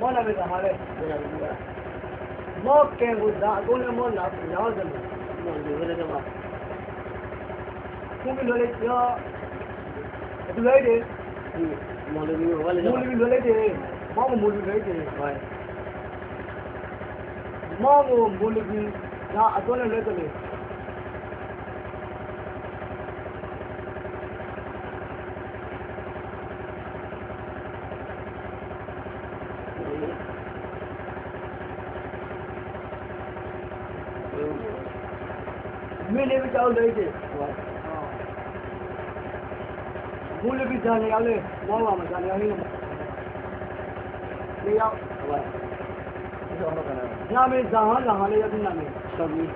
Bona vez amale. Mo ke guda gune mo na na zan. Mo ni wala da ma. Ku bi lole yo. Tu lole de. Mo le bi wala da. Mo le bi lole de. Mo mo mo lole de. Mo mo mo le bi na adone lole de. Manager తో దేకే మూలవి జాలి आले వాలమ జాలి आले 2 8 జామే జాహ లాహలే యదు నామే 28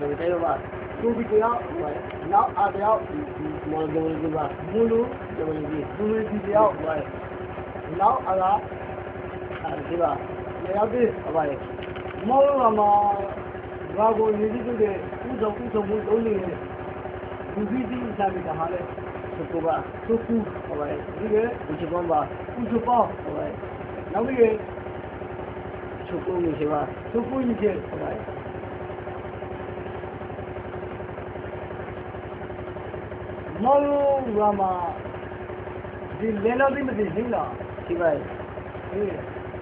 కండిర బాత్ 20 9 8 10 20 20 20နောက်အလားအဲဒီပါလျောက်ပြီးအပါလေမောရမဘာကိုရည်ကြည့်တဲ့ဥစ္စာဥစ္စာမှုလုံးနေတယ်လူကြီးကြီးစားပြီးတာဟာလေသူကဘာသူကအပါလေဒီကဥစ္စာဘာဥစ္စာပါအပါလေနောက်ပြီးသူကိုနေရှိပါသူကိုနေရှိအပါလေမောရမဒီလေလောဒီမသိဘူးလား शिवाय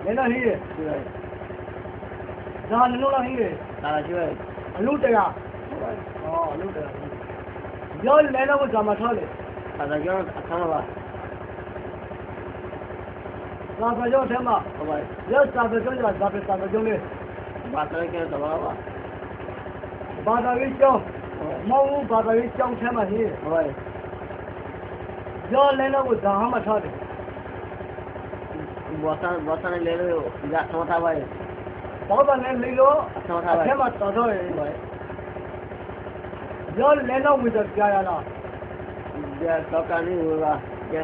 लेना ही है शिवाय ही है हाँ शिवाय लूटेगा हाँ लूटेगा जो लेना वो जमा था ले जो अच्छा बात साफ़ जो थे माँ हमारे जो साफ़ जो जो साफ़ साफ़ जो ले बात क्या बात आ गई क्यों बात आ गई क्यों थे माँ ही हमारे जो लेना वो जहाँ मचा bosan bosan le lo ya sama tha bhai बहुत ले ले लो अच्छे मत तो जो ले लो मुझे क्या यारा ये तो का नहीं होगा ये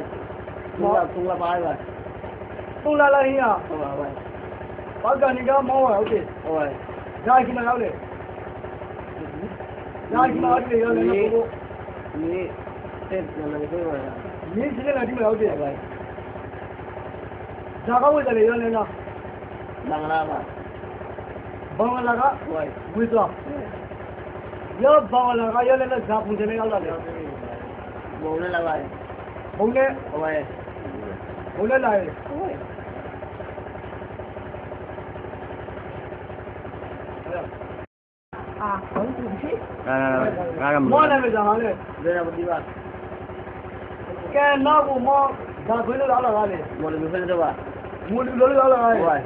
तुला तुला पाए बस तुला ला ही आ तुला भाई पक्का निकाल मौ है ओके ओए जा की लगाओ ले जा की लगाओ ले ये ये से लगाओ ले ये से लगाओ ले भाई ဒါကဝိတ္တလေရောနေလားမင်္ဂလာပါဘောင်္ဂလာကဝိသွားရောဘောင်္ဂလာကရောလည်းဇာပုံတယ်ရောက်လာတယ်ဘုံလည်းလာပါရဲ့ဘုံလည်းဟိုပါရဲ့ဘုံလည်းလာရဲ့အာဘုံသူရှိအာငါကမောလည်းမကြပါနဲ့ဒါကမပြီးပါကဲနောက်ကိုမောဒါဘယ်လိုလာလာလဲမောလည်းမဖြစ်တော့ပါ What is going on? Why?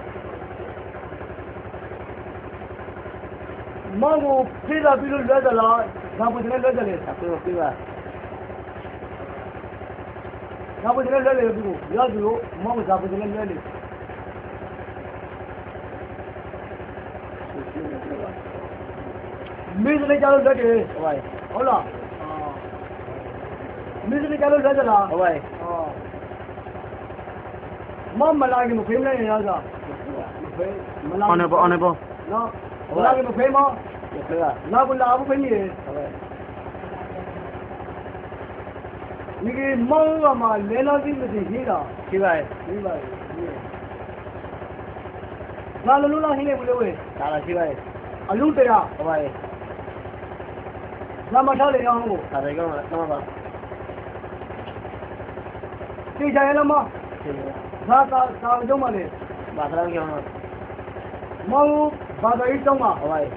Mano, pila pila leda la, sabu jine leda le. Pila pila. Sabu jine leda le bigo. Ya bigo, mano sabu jine leda le. मिस निकालो लगे हवाई होला मिस निकालो लगे हवाई ما ملاقي مقيم لنا يا ذا أنا لا لا بلا ना ललू ना ना ठीक है ना माँ သာသာသာကြောင့်မလဲဘာသာကြောင့်မဟုတ်ဘာသာရေးကြောင့်မဟုတ်ပါဘူး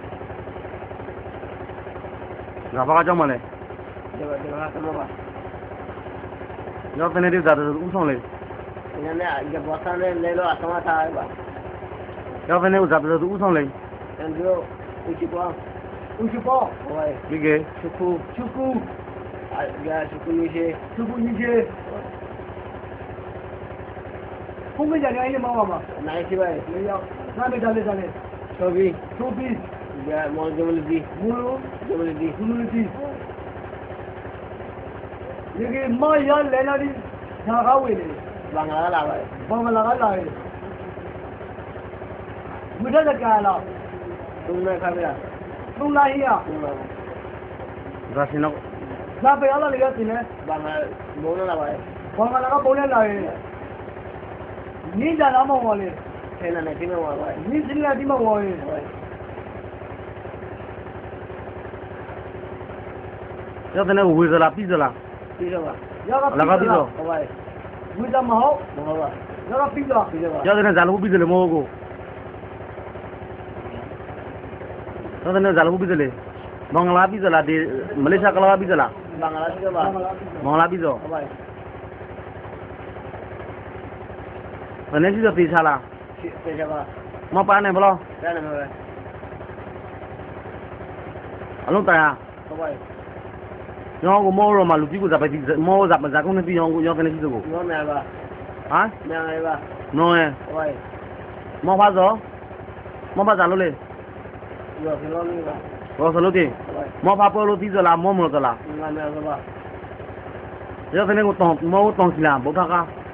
ငါဘာကြောင့်မလဲဒီဘာဒီဘာကတော့ပါရောတနေတဲ့ဇာတ်ဥဆောင်လေနည်းနည်းရပါသားလေလောအသမသားပါရောတနေဥဇာတ်ဥဆောင်လေတန်ကျော်ဥချပါဥချပါဟိုဒီကေချူချူချူ ya shukunishe shukunishe ဖုန်းမကြတယ်အဲ့ဒီမောင်းပါမှာနိုင်ရှိပါတယ်ဒီရောက်နားမထားလေးစားလေးဆိုပြီးဆိုပြီးရာမောဇမလဒီမူလိုဇမလဒီဇမလဒီဒီကမရလဲလာဒီငါကဝေးနေဘင်္ဂလားလာပါဘင်္ဂလားကလာတယ်မူတဲ့ကလာသုံးနေခါမရသုံးလာဟိယဒါစင်တော့ဒါပဲအလားလေးရစင်နေဘင်္ဂလားမောလာပါဘင်္ဂလားကပေါ်လာတယ်နီးကြလားမဝေါ်လေအဲ့နာနဲ့ဒီမှာဝေါ်ပါနီးစလာဒီမှာဝေါ်ရင်ရတဲ့နဲ့ဝေဇလာပြီးဇလာပြီးဇလာရကပြီးဇလာဟုတ်ပါရဲ့ဝေဇမဟုတ်မဟုတ်ပါရကပြီးဇလာပြီးဇလာရတဲ့နဲ့ဇာလုံးပြီးဇလေမဟုတ်ကိုရတဲ့နဲ့ဇာလုံးပြီးဇလေမင်္ဂလာပြီးဇလာဒီမလေးရှားကလာပြီးဇလာမင်္ဂလာပြီးဇလာမင်္ဂလာပြီးဇလာဟုတ်ပါရဲ့ Mana sih tapi salah? Siapa? Mau panen belum? Panen belum. Alo tanya. Kau Yang aku mau rumah lu juga dapat mau dapat zakon nanti yang aku yang kena situ. Mau mana ba? Hah? Mana ba? No ya. Kau Mau pasal? Mau pasal lu le? Yo, kalau ni ba. Kau selalu di. Mau apa lu tidur lah, mau mulut lah. Mana ba? Yo, kena aku tong, mau tong silam, bukan kah?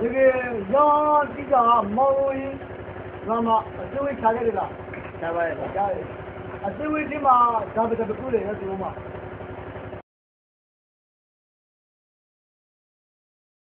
တကယ်ရာတိကမောင်ရင်ငါမအသွေးချရတယ်လားချပါရဲ့ဗျာအသွေးဒီမှာဒါပဲတခုလေရသူမှာ